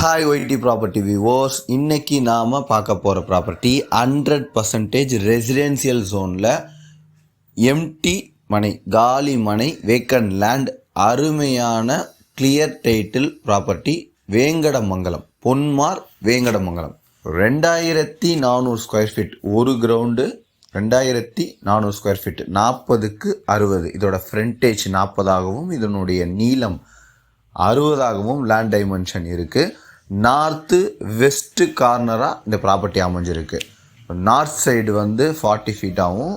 Hi YT property விவோஸ் இன்னைக்கு நாம் பார்க்க போகிற ப்ராப்பர்ட்டி ஹண்ட்ரட் பர்சன்டேஜ் ரெசிடென்சியல் ஜோனில் எம்டி மனை காலி மனை வேக்கன் லேண்ட் அருமையான clear title property Venkatamangalam Ponmar Venkatamangalam. ரெண்டாயிரத்தி நானூறு ஸ்கொயர் ஃபீட் ஒரு கிரவுண்டு ரெண்டாயிரத்தி நானூறு ஸ்கொயர் ஃபீட் நாற்பதுக்கு அறுபது. இதோட ஃப்ரண்டேஜ் நாற்பதாகவும் இதனுடைய நீளம் அறுபதாகவும் லேண்ட் டைமென்ஷன் இருக்குது நார்த்து வெஸ்ட்டு கார்னராக இந்த ப்ராப்பர்ட்டி அமைஞ்சிருக்கு. நார்த் சைடு வந்து ஃபார்ட்டி ஃபீட்டாகவும்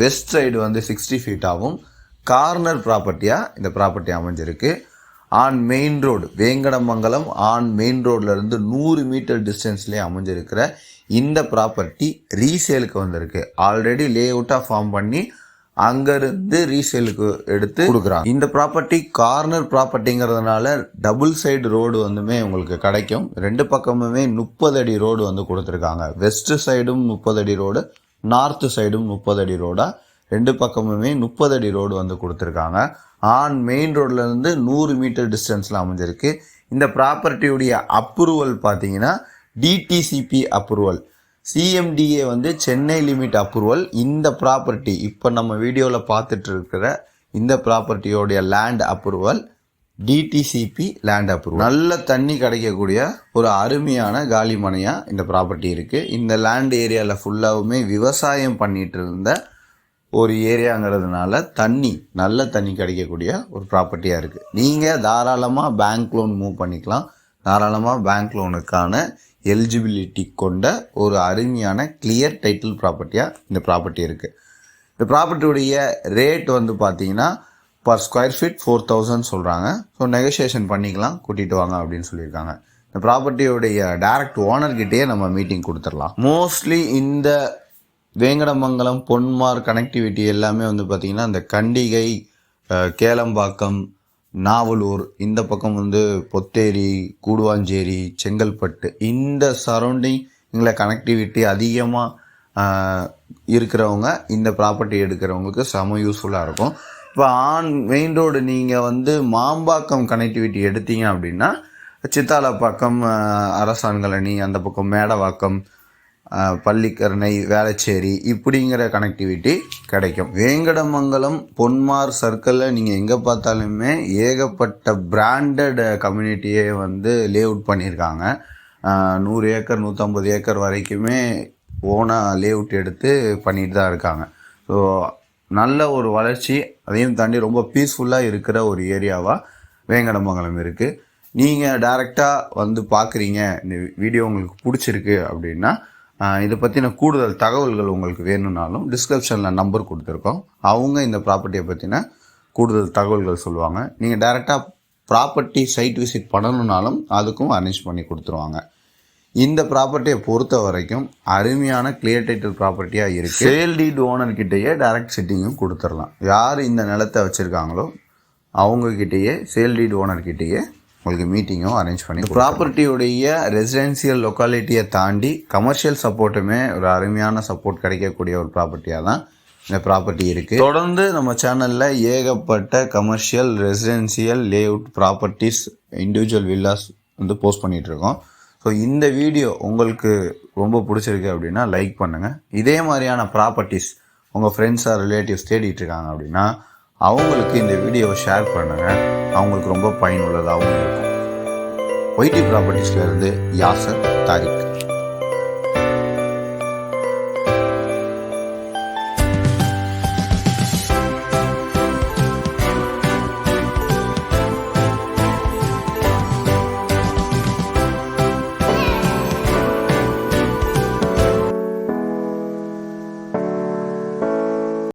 வெஸ்ட் சைடு வந்து சிக்ஸ்டி ஃபீட்டாகவும் கார்னர் ப்ராப்பர்ட்டியாக இந்த ப்ராப்பர்ட்டி அமைஞ்சிருக்கு. On main road Venkatamangalam on main ரோட்லேருந்து நூறு மீட்டர் டிஸ்டன்ஸ்லேயே அமைஞ்சிருக்கிற இந்த ப்ராப்பர்ட்டி ரீசேலுக்கு வந்திருக்கு. ஆல்ரெடி லே அவுட்டாக ஃபார்ம் பண்ணி அங்கேருந்து ரீசேலுக்கு எடுத்து கொடுக்குறாங்க. இந்த ப்ராப்பர்ட்டி கார்னர் ப்ராப்பர்ட்டிங்கிறதுனால டபுள் சைடு ரோடு வந்துமே உங்களுக்கு கிடைக்கும். ரெண்டு பக்கமுமே முப்பது அடி ரோடு வந்து கொடுத்துருக்காங்க. வெஸ்ட் சைடும் முப்பது அடி ரோடு நார்த்து சைடும் முப்பது அடி ரோடாக ரெண்டு பக்கமுமே முப்பது அடி ரோடு வந்து கொடுத்துருக்காங்க. ஆன் மெயின் ரோட்லேருந்து நூறு மீட்டர் டிஸ்டன்ஸில் அமைஞ்சிருக்கு. இந்த ப்ராப்பர்ட்டியுடைய அப்ரூவல் பார்த்தீங்கன்னா டிடிசிபி அப்ரூவல் சிஎம்டிஏ வந்து சென்னை லிமிட் அப்ரூவல். இந்த ப்ராப்பர்ட்டி இப்போ நம்ம வீடியோவில் பார்த்துட்டு இருக்கிற இந்த ப்ராப்பர்ட்டியோடைய land approval DTCP land approval. நல்ல தண்ணி கிடைக்கக்கூடிய ஒரு அருமையான காலி மனையாக இந்த ப்ராப்பர்ட்டி இருக்குது இந்த லேண்ட் ஏரியாவில் ஃபுல்லாகவுமே விவசாயம் பண்ணிட்டு இருந்த ஒரு ஏரியாங்கிறதுனால தண்ணி நல்ல தண்ணி கிடைக்கக்கூடிய ஒரு ப்ராப்பர்ட்டியாக இருக்குது நீங்கள் தாராளமாக பேங்க் லோன் மூவ் பண்ணிக்கலாம். தாராளமாக பேங்க் லோனுக்கான எலிஜிபிலிட்டி கொண்ட ஒரு அருமையான கிளியர் டைட்டில் ப்ராப்பர்ட்டியாக இந்த ப்ராப்பர்ட்டி இருக்குது இந்த ப்ராப்பர்ட்டியுடைய ரேட் வந்து பார்த்தீங்கன்னா per square feet four thousand சொல்கிறாங்க ஸோ நெகோசியேஷன் பண்ணிக்கலாம் கூட்டிகிட்டு வாங்க அப்படின்னு சொல்லியிருக்காங்க. இந்த ப்ராப்பர்ட்டியுடைய டேரக்ட் ஓனர்கிட்டயே நம்ம மீட்டிங் கொடுத்துடலாம். மோஸ்ட்லி இந்த வேங்கடமங்கலம் பொன்மார் கனெக்டிவிட்டி எல்லாமே வந்து பார்த்திங்கன்னா இந்த கண்டிகை கேளம்பாக்கம் நாவலூர் இந்த பக்கம் வந்து பொத்தேரி கூடுவாஞ்சேரி செங்கல்பட்டு இந்த சரௌண்டிங் கனெக்டிவிட்டி அதிகமாக இருக்கிறவங்க இந்த ப்ராப்பர்ட்டி எடுக்கிறவங்களுக்கு செம யூஸ்ஃபுல்லாக இருக்கும். இப்போ ஆன் மெயின் ரோடு நீங்கள் வந்து மாம்பாக்கம் கனெக்டிவிட்டி எடுத்தீங்க அப்படின்னா சித்தாலப்பாக்கம் பக்கம் அரசாண்களணி அந்த பக்கம் மேடவாக்கம் பள்ளிக்கரணை வேளச்சேரி இப்படிங்கிற கனெக்டிவிட்டி கிடைக்கும். வேங்கடமங்கலம் பொன்மார் சர்க்கிளில் நீங்கள் எங்கே பார்த்தாலுமே ஏகப்பட்ட பிராண்டட் கம்யூனிட்டியே வந்து லே அவுட் பண்ணியிருக்காங்க நூறு ஏக்கர் நூற்றம்பது ஏக்கர் வரைக்குமே ஓனாக லே அவுட் எடுத்து பண்ணிட்டு தான் இருக்காங்க. ஸோ நல்ல ஒரு வளர்ச்சி. அதையும் தாண்டி ரொம்ப பீஸ்ஃபுல்லாக இருக்கிற ஒரு ஏரியாவாக வேங்கடமங்கலம் இருக்குது நீங்கள் டைரெக்டாக வந்து பார்க்குறீங்க. இந்த வீடியோ உங்களுக்கு பிடிச்சிருக்கு அப்படின்னா இதை பற்றின கூடுதல் தகவல்கள் உங்களுக்கு வேணும்னாலும் டிஸ்கிரிப்ஷனில் நம்பர் கொடுத்துருக்கோம். அவங்க இந்த ப்ராப்பர்ட்டியை பற்றின கூடுதல் தகவல்கள் சொல்லுவாங்க. நீங்கள் டைரெக்டாக ப்ராப்பர்ட்டி சைட் விசிட் பண்ணணுன்னாலும் அதுக்கும் அரேஞ்ச் பண்ணி கொடுத்துருவாங்க. இந்த ப்ராப்பர்ட்டியை பொறுத்த வரைக்கும் அருமையான கிளியர் டைட்டில் ப்ராப்பர்ட்டியாக இருக்குது சேல் டீட் ஓனர்கிட்டயே டைரக்ட் சிட்டிங்கும் கொடுத்துடலாம். யார் இந்த நிலத்தை வச்சுருக்காங்களோ அவங்கக்கிட்டேயே சேல் டீட் ஓனர்கிட்டயே உங்களுக்கு மீட்டிங்கும் அரேஞ்ச் பண்ணி ப்ராப்பர்ட்டியுடைய ரெசிடென்சியல் லொக்காலிட்டியை தாண்டி கமர்ஷியல் சப்போர்ட்டுமே ஒரு அருமையான சப்போர்ட் கிடைக்கக்கூடிய ஒரு ப்ராப்பர்ட்டியாக தான் இந்த ப்ராப்பர்ட்டி இருக்குது தொடர்ந்து நம்ம சேனலில் ஏகப்பட்ட commercial residential layout properties individual villas வந்து போஸ்ட் பண்ணிட்டு இருக்கோம் ஸோ இந்த வீடியோ உங்களுக்கு ரொம்ப பிடிச்சிருக்கு அப்படின்னா லைக் பண்ணுங்கள் இதே மாதிரியான ப்ராப்பர்ட்டிஸ் உங்கள் ஃப்ரெண்ட்ஸ் ஆர் ரிலேட்டிவ்ஸ் தேடிட்டு இருக்காங்க அப்படின்னா அவங்களுக்கு இந்த வீடியோவை ஷேர் பண்ணுங்கள் அவங்களுக்கு ரொம்ப பயனுள்ளதாகவும் இருக்கும். ஒய்டி ப்ராப்பர்ட்டிஸ்லேருந்து யாசர் தாரிக்.